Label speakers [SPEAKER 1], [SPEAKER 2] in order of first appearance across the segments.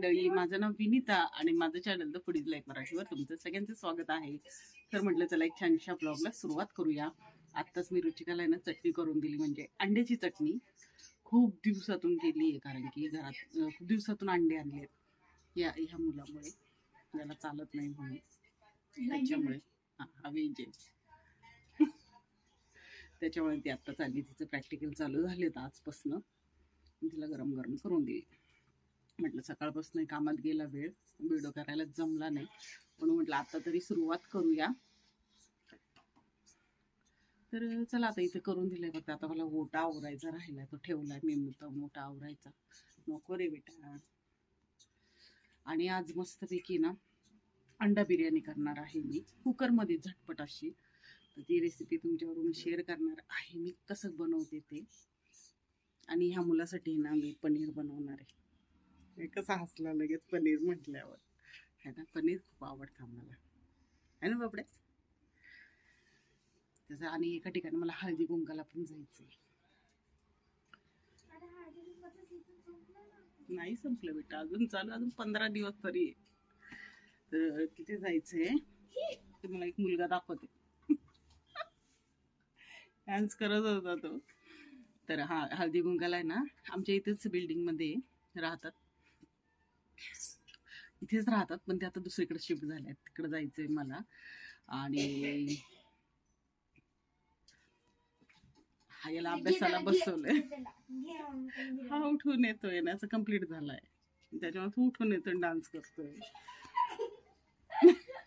[SPEAKER 1] मंडळी माझं नाव विनिता आणि माझं चॅनल द फुडीज लाईफ मराठीवर तुमचं सगळ्यांचं स्वागत आहे. तर म्हटलं चला एक छानशा ब्लॉगला सुरुवात करूया. आत्ताच मी रुचिकाला आहे ना चटणी करून दिली म्हणजे अंड्याची चटणी. खूप दिवसातून केली आहे कारण की घरात खूप दिवसातून अंडे आणले आहेत या ह्या मुलामुळे. ज्याला चालत नाही म्हणून. त्याच्यामुळे. हा हा वेज आहे. त्याच्यामुळे ती आत्ता चालली तिचं प्रॅक्टिकल चालू झाले तर आजपासनं. तिला गरम गरम करून दिली म्हटलं सकाळपासून कामात गेला वेळ व्हिडिओ करायला जमला नाही. म्हणून म्हटलं आता तरी सुरुवात करूया. तर चला आता इथे करून दिलंय फक्त आता मला ओटा आवरायचा राहिलाय तो ठेवलाय मी मोठा मोठा आवरायचा. नको रे बेटा. आणि आज मस्तपैकी ना अंडा बिर्याणी करणार आहे मी. कुकरमध्ये झटपट अशी. तर ती रेसिपी तुमच्याबरोबर शेअर करणार आहे मी कसं बनवते ते. आणि ह्या मुलासाठी ना मी पनीर बनवणार आहे. कसं हसला लगेच पनीर म्हटल्यावर. है ना? पनीर खूप आवडतं आम्हाला. है ना बापडे? त्याचं आणि एका ठिकाणी मला हळदी कुंकाला पण जायचंय. नाही संपलं बेटा. अजून चालू अजून पंधरा दिवस तरी तर तिथे जायचंय? ते मला एक मुलगा दाखवते. डान्स करत होता तो. तर हा हळदी कुंकाला आहे ना आमच्या इथेच बिल्डिंगमध्ये राहतात. इथेच राहतात पण ते आता दुसरीकडे शिफ्ट झाले तिकडे जायचंय मला. आणि हा याला अभ्यासाला बसवलंय. हा उठून येतोय ना असं कंप्लीट झालाय. त्याच्यामुळे तो उठून येतो डान्स करतोय.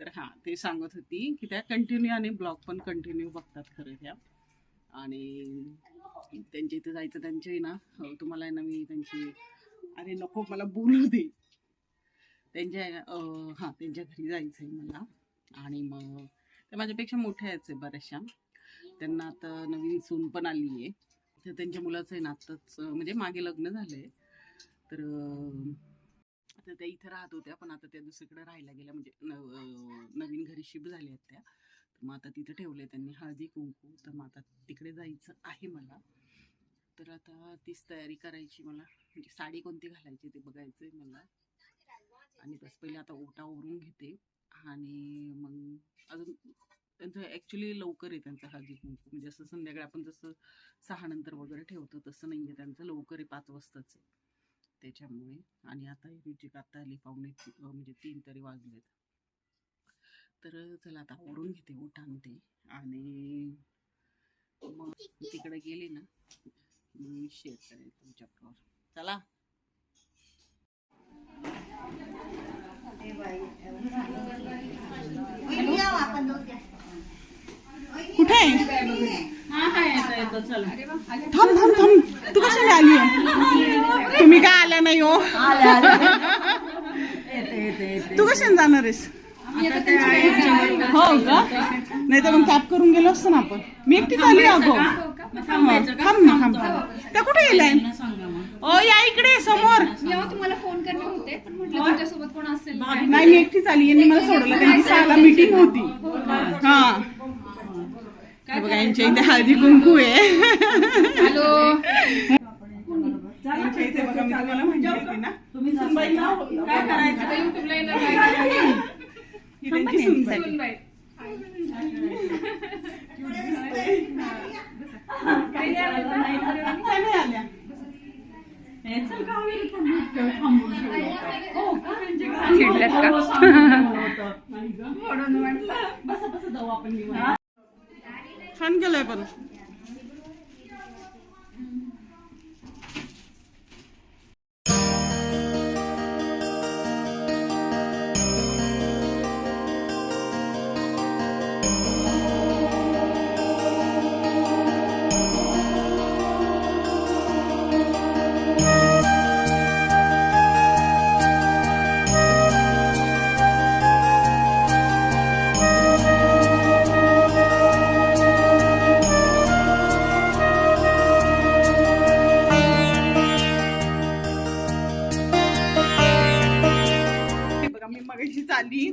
[SPEAKER 1] तर हा ते सांगत होती की त्या कंटिन्यू आणि ब्लॉग पण कंटिन्यू बघतात खरं त्या. आणि त्यांच्या इथे जायचं त्यांचे ना अं, तुम्हाला ना मी त्यांची अरे नको मला बोलू दे. त्यांच्या हां हा त्यांच्या घरी जायचं आहे मला. आणि मग त्या माझ्यापेक्षा मोठ्या आहेत आहे बऱ्याचशा. त्यांना आता नवीन सून पण आली आहे तर त्यांच्या मुलाचं आहे ना आत्ताच म्हणजे मागे लग्न झालं आहे तर आता त्या इथं राहत होत्या पण आता त्या दुसरीकडे राहायला गेल्या. म्हणजे न- नवीन घरी शिफ्ट झाल्या आहेत त्या. तर मग आता तिथं ठेवलंय त्यांनी हळदी कुंकू. तर मग आता तिकडे जायचं आहे मला. तर आता तीच तयारी करायची मला. म्हणजे साडी कोणती घालायची ते बघायचंय मला. आणि बस पहिले आता ओटा ओरून घेते. आणि मग अजून त्यांचं ॲक्च्युली लवकर आहे त्यांचं हळदी कुंकू. म्हणजे असं संध्याकाळी आपण जसं सहा नंतर वगैरे ठेवतो तसं नाही आहे. त्यांचं लवकर आहे पाच वाजताच आहे. त्याच्यामुळे. आणि आता ही आता आली पाहुणे म्हणजे तीन तरी वाजलेत. तर चला आता ओढून घेते ओठ आणते आणि मग तिकडे गेले ना मी शेअर करेन तुमच्याबरोबर चला. कुठे आहे? थांब थांब थांब. तू कशाला आली तुम्ही काय आल्या नाही हो? तू कशाने जाणार आहेस? हो का? नाही तर मग कॅप करून गेलो असतो ना आपण. मी एकटीच आली अगो. थांब ना थांब त्या कुठे गेलाय? ओ या इकडे समोर.
[SPEAKER 2] तुम्हाला फोन करणे होते पण म्हटलं तुमच्यासोबत कोण असेल?
[SPEAKER 1] नाही मी एकटीच आली. यांनी मला सोडलं. त्यांची सहाला मीटिंग होती. हा हे बघा यांच्या इथे हळदी कुंकू आहे.
[SPEAKER 2] हॅलो.
[SPEAKER 1] यांच्या इथे बघा मी तुम्हाला म्हणली होती ना. सुनबाई नाव होतं.
[SPEAKER 2] काय करायचं? युट्यूबला येणार काय
[SPEAKER 1] ही त्यांची सुनबाई.
[SPEAKER 2] सुनबाई.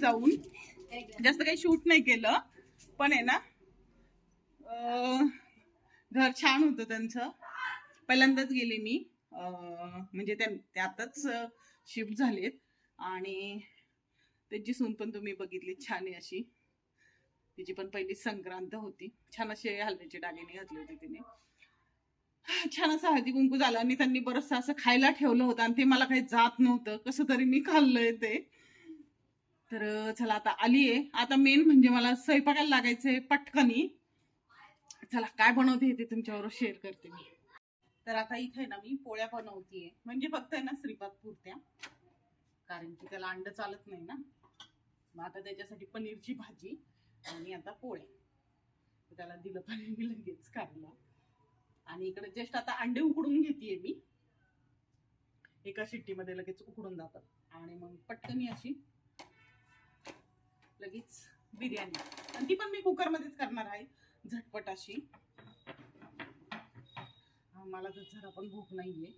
[SPEAKER 1] जाऊन. जास्त काही शूट नाही केलं. पण आहे ना घर छान होतं त्यांचं. पहिल्यांदाच गेले मी. म्हणजे त्या त्यातच शिफ्ट झालेत. आणि त्याची सून पण तुम्ही बघितली छान आहे अशी. तिची पण पहिली संक्रांत होती. छान असे हलव्याचे डागिने घातले होते तिने. छान असं हळदी कुंकू झालं आणि त्यांनी बरंचसं असं खायला ठेवलं होतं आणि ते मला काही जात नव्हतं. कसं तरी मी खाल्लंय ते. तर चला आता आली आहे. आता मेन म्हणजे मला स्वयंपाकाला लागायचंय पटकनी. चला काय बनवते ते तुमच्याबरोबर शेअर करते मी. तर आता इथे ना मी पोळ्या बनवतीये. म्हणजे फक्त आहे ना श्रीपाद पुरत्या. कारण की त्याला अंड चालत नाही ना. मग आता त्याच्यासाठी पनीरची भाजी आणि आता पोळ्या. त्याला दिलं पण मी लगेच काढला आणि इकडे जस्ट आता अंडे उकडून घेतेय मी. एका शिट्टीमध्ये लगेच उकडून जातात. आणि मग पटकनी अशी लगेच बिर्याणी. आणि ती पण मी कुकरमध्येच करणार आहे झटपट अशी. मला तर जरा पण भूक नाहीये.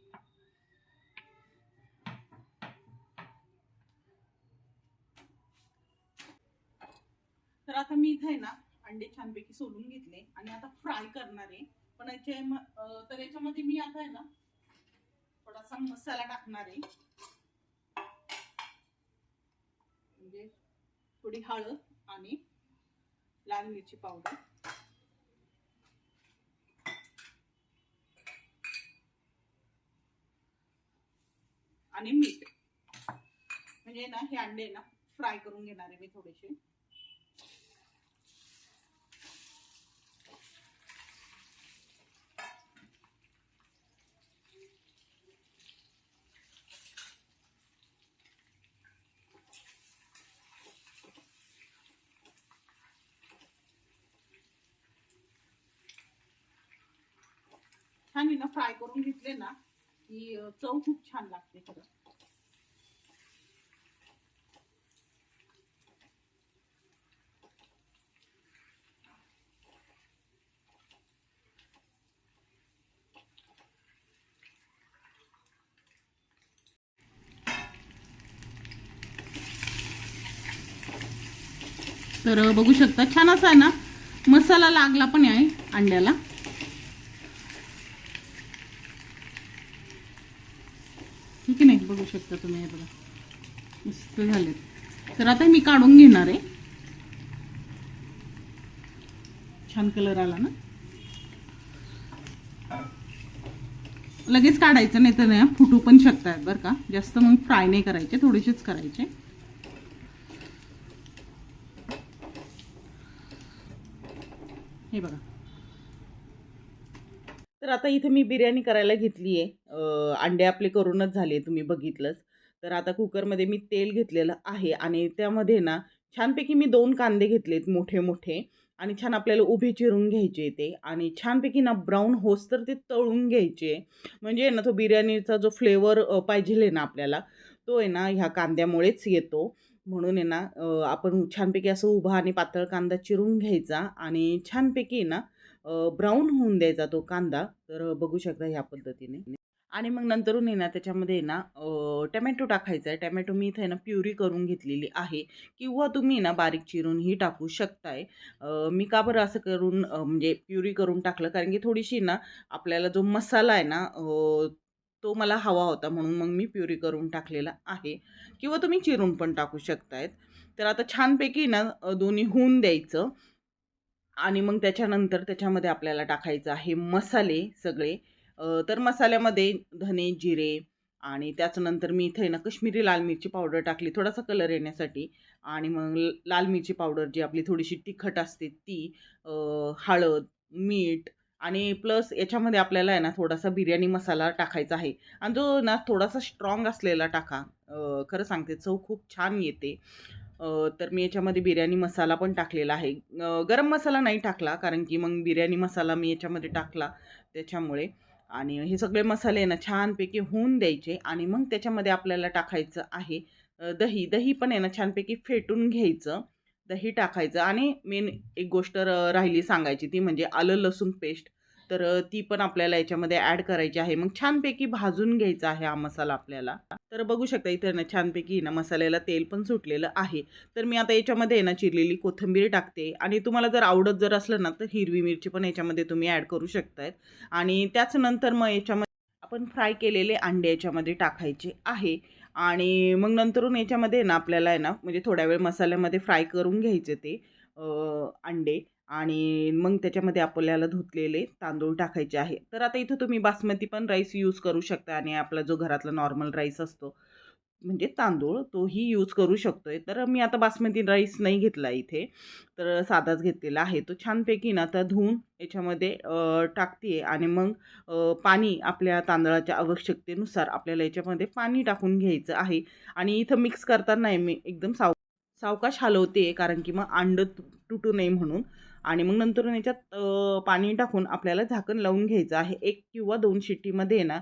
[SPEAKER 1] तर आता मी इथे आहे ना अंडे छानपैकी सोलून घेतले आणि आता फ्राय करणार आहे. पण याच्या तर याच्यामध्ये मी आता आहे ना थोडासा मसाला टाकणार आहे म्हणजे थोडी हळद आणि लाल मिरची पावडर. आणि मीठ. म्हणजे ना हे अंडे ना फ्राय करून घेणार आहे मी थोडेसे. छान ना फ्राय करून घेतले ना की चव खूप छान लागते खरं तर बघू शकता छान असा आहे ना मसाला लागला पण आहे अंड्याला ठीक आहे नाही बघू शकता तुम्ही हे बघा. मस्त झालेत. तर आता मी काढून घेणार आहे. छान कलर आला ना? लगेच काढायचं नाही तर नाही फुटू पण शकतात बरं का. जास्त मग फ्राय नाही करायचे थोडेसेच करायचे. हे बघा. आता इथे मी बिर्याणी करायला घेतली आहे अंडे आपले करूनच झाले तुम्ही बघितलंच. तर आता कुकरमध्ये मी तेल घेतलेलं आहे आणि त्यामध्ये ना छानपैकी मी दोन कांदे घेतलेत मोठे मोठे आणि छान आपल्याला उभे चिरून घ्यायचे ते आणि छानपैकी ना ब्राऊन होस तर ते तळून घ्यायचे. म्हणजे ना तो बिर्याणीचा जो फ्लेवर पाहिजे आहे ना आपल्याला तो आहे ना ह्या कांद्यामुळेच येतो. म्हणून आहे ना आपण छानपैकी असं उभा आणि पातळ कांदा चिरून घ्यायचा आणि छानपैकी ना ब्राऊन होऊन द्यायचा तो कांदा. तर बघू शकता ह्या पद्धतीने. आणि मग नंतरून आहे ना त्याच्यामध्ये आहे ना टमॅटो टाकायचा आहे. टमॅटो मी इथे ना प्युरी करून घेतलेली आहे. किंवा तुम्ही ना बारीक चिरूनही टाकू शकताय. मी का बरं असं करून म्हणजे प्युरी करून टाकलं? कारण की थोडीशी ना आपल्याला जो मसाला आहे ना तो मला हवा होता. म्हणून मग मी प्युरी करून टाकलेला आहे. किंवा तुम्ही चिरून पण टाकू शकतायत. तर आता छानपैकी ना दोन्ही होऊन द्यायचं. आणि मग त्याच्यानंतर त्याच्यामध्ये आपल्याला टाकायचं आहे मसाले सगळे. तर मसाल्यामध्ये धने जिरे आणि त्याच्यानंतर मी इथे ना कश्मीरी लाल मिरची पावडर टाकली थोडासा कलर येण्यासाठी. आणि मग लाल मिरची पावडर जी आपली थोडीशी तिखट असते ती हळद मीठ आणि प्लस याच्यामध्ये आपल्याला आहे ना थोडासा बिर्याणी मसाला टाकायचा आहे. आणि जो ना थोडासा स्ट्रॉंग असलेला टाका. खरं सांगते चव खूप छान येते. तर मी याच्यामध्ये बिर्याणी मसाला पण टाकलेला आहे. गरम मसाला नाही टाकला कारण की मग बिर्याणी मसाला मी याच्यामध्ये टाकला त्याच्यामुळे. आणि हे सगळे मसाले ना छानपैकी होऊन द्यायचे आणि मग त्याच्यामध्ये आपल्याला टाकायचं आहे दही. दही पण आहे ना छानपैकी फेटून घ्यायचं. दही टाकायचं आणि मेन एक गोष्ट राहिली सांगायची ती म्हणजे आलं लसूण पेस्ट. तर ती पण आपल्याला याच्यामध्ये ॲड करायची आहे. मग छानपैकी भाजून घ्यायचा आहे हा मसाला आपल्याला. तर बघू शकता इथे ना छानपैकी ना मसाल्याला तेल पण सुटलेलं आहे. तर मी आता याच्यामध्ये आहे ना चिरलेली कोथिंबीर टाकते. आणि तुम्हाला जर आवडत जर असलं ना तर हिरवी मिरची पण याच्यामध्ये तुम्ही ॲड करू शकतायत. आणि त्याचनंतर मग याच्यामध्ये आपण फ्राय केलेले अंडे याच्यामध्ये टाकायचे आहे. आणि मग नंतरून याच्यामध्ये ना आपल्याला आहे ना म्हणजे थोड्या वेळ मसाल्यामध्ये फ्राय करून घ्यायचे ते अंडे. आणि मग त्याच्यामध्ये आपल्याला धुतलेले तांदूळ टाकायचे आहे. तर आता इथं तुम्ही बासमती पण राईस यूज करू शकता आणि आपला जो घरातला नॉर्मल राईस असतो म्हणजे तांदूळ तोही यूज करू शकतोय. तर मी आता बासमती राईस नाही घेतला इथे तर साधाच घेतलेला आहे. तो छानपैकी ना आता धुवून याच्यामध्ये टाकते आणि मग पाणी आपल्या तांदळाच्या आवश्यकतेनुसार आपल्याला याच्यामध्ये पाणी टाकून घ्यायचं आहे. आणि इथं मिक्स करताना आहे मी एकदम साव सावकाश हलवते कारण की मग अंड तुटू नये म्हणून. आणि मग नंतर याच्यात पाणी टाकून आपल्याला झाकण लावून घ्यायचं आहे. एक किंवा दोन शिट्टीमध्ये ना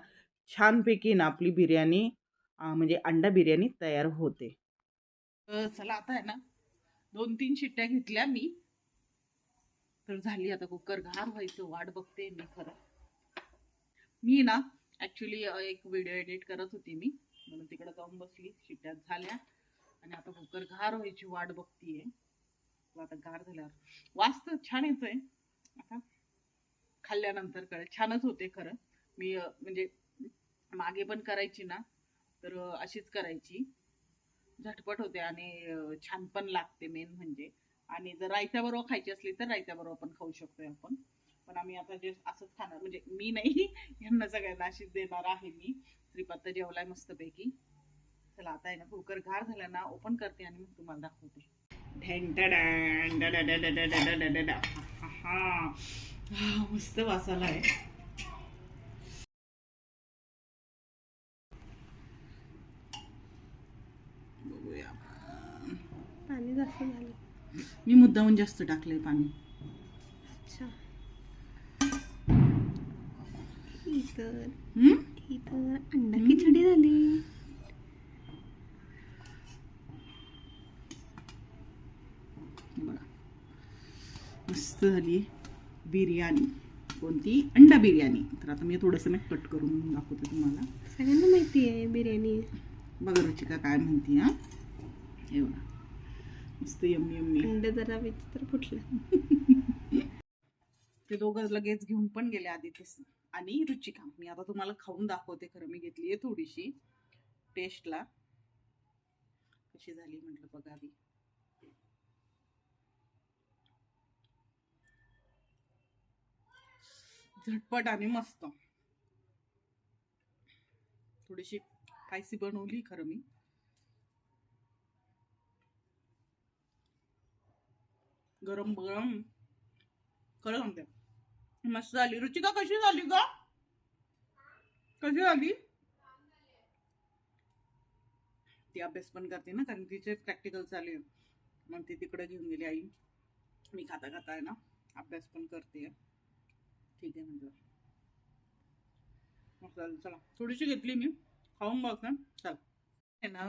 [SPEAKER 1] छानपैकी ना आपली बिर्याणी म्हणजे अंडा बिर्याणी तयार होते. चला आता आहे ना दोन तीन शिट्ट्या घेतल्या मी. तर झाली आता कुकर घाम व्हायचं वाट बघते मी खरं. मी ना ॲक्च्युली एक व्हिडिओ एडिट करत होती मी. म्हणून तिकडे जाऊन बसली शिट्ट्या झाल्या. आणि आता कुकर गार व्हायची वाट बघतीये. तो आता गार झाल्यावर. वास तर छान येतोय. आता खाल्ल्यानंतर कळेल. छानच होते खरं. मी म्हणजे मागे पण करायची ना तर अशीच करायची. झटपट होते आणि छान पण लागते मेन म्हणजे. आणि जर रायत्याबरोबर खायची असली तर रायत्याबरोबर पण खाऊ शकतोय आपण. पण आम्ही आता जे असंच खाणार म्हणजे मी नाही यांना सगळ्यांना अशीच देणार आहे मी. श्रीपाद जेवलाय मस्तपैकी. चला आता आहे ना कुकर गार झाला ना ओपन करते आणि मग तुम्हाला दाखवते. हा मस्त वासाला आहे
[SPEAKER 2] पाणी जास्त झालं
[SPEAKER 1] मी मुद्दाहून जास्त टाकलंय पाणी
[SPEAKER 2] अच्छा इतर इतर अंडा खिचडी झाली
[SPEAKER 1] मस्त झाली बिर्याणी. कोणती? अंडा बिर्याणी. तर आता मी थोडंसं ना कट करून दाखवते तुम्हाला.
[SPEAKER 2] सगळ्यांना माहिती आहे बिर्याणी.
[SPEAKER 1] बघा रुचिका काय म्हणते हा. हे बघा. मस्त यम्मी यम्मी.
[SPEAKER 2] अंड जरा विचित्र फुटलं.
[SPEAKER 1] ते दोघं लगेच घेऊन पण गेले आधी ते आणि रुचिका मी आता तुम्हाला खाऊन दाखवते खरं मी घेतली आहे थोडीशी टेस्टला कशी झाली म्हटलं बघा झटपट आणि मस्त. थोडीशी स्पायसी बनवली खरं मी. गरम गरम. खरं सांगते. मस्त झाली. रुचिका कशी झाली का कशी झाली? ती अभ्यास पण करते ना कारण तिचे प्रॅक्टिकल चालू आहे मग ती तिकडे घेऊन गेली आई. मी खाता खाता आहे ना अभ्यास पण करते. ठीक आहे म्हटलं मग चालेल चला. थोडीशी घेतली मी. खाऊन बघ ना चल. आहे ना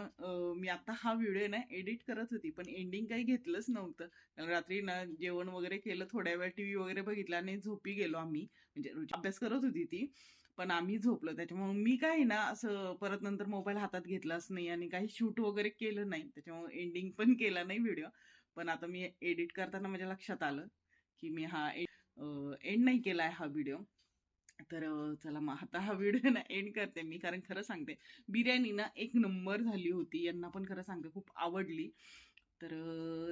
[SPEAKER 1] मी आता हा व्हिडिओ ना एडिट करत होती पण एंडिंग काही घेतलंच नव्हतं. कारण रात्री ना जेवण वगैरे केलं थोड्या वेळ टी व्ही वगैरे बघितला आणि झोपी गेलो आम्ही. म्हणजे अभ्यास करत होती ती पण आम्ही झोपलो. त्याच्यामुळे मी काही ना असं परत नंतर मोबाईल हातात घेतलाच नाही आणि काही शूट वगैरे केलं नाही. त्याच्यामुळे एंडिंग पण केला नाही व्हिडिओ. पण आता मी एडिट करताना माझ्या लक्षात आलं की मी हा एंड नाही केला आहे हा व्हिडिओ तर चला मग आता हा व्हिडिओ ना एंड करते मी कारण खरं सांगते बिर्याणी ना एक नंबर झाली होती यांना पण खरं सांगते खूप आवडली. तर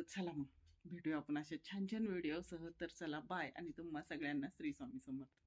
[SPEAKER 1] चला मग भेटूया आपण असे छान छान व्हिडिओसह तर चला बाय आणि तुम्हा सगळ्यांना श्री स्वामी समर्थ.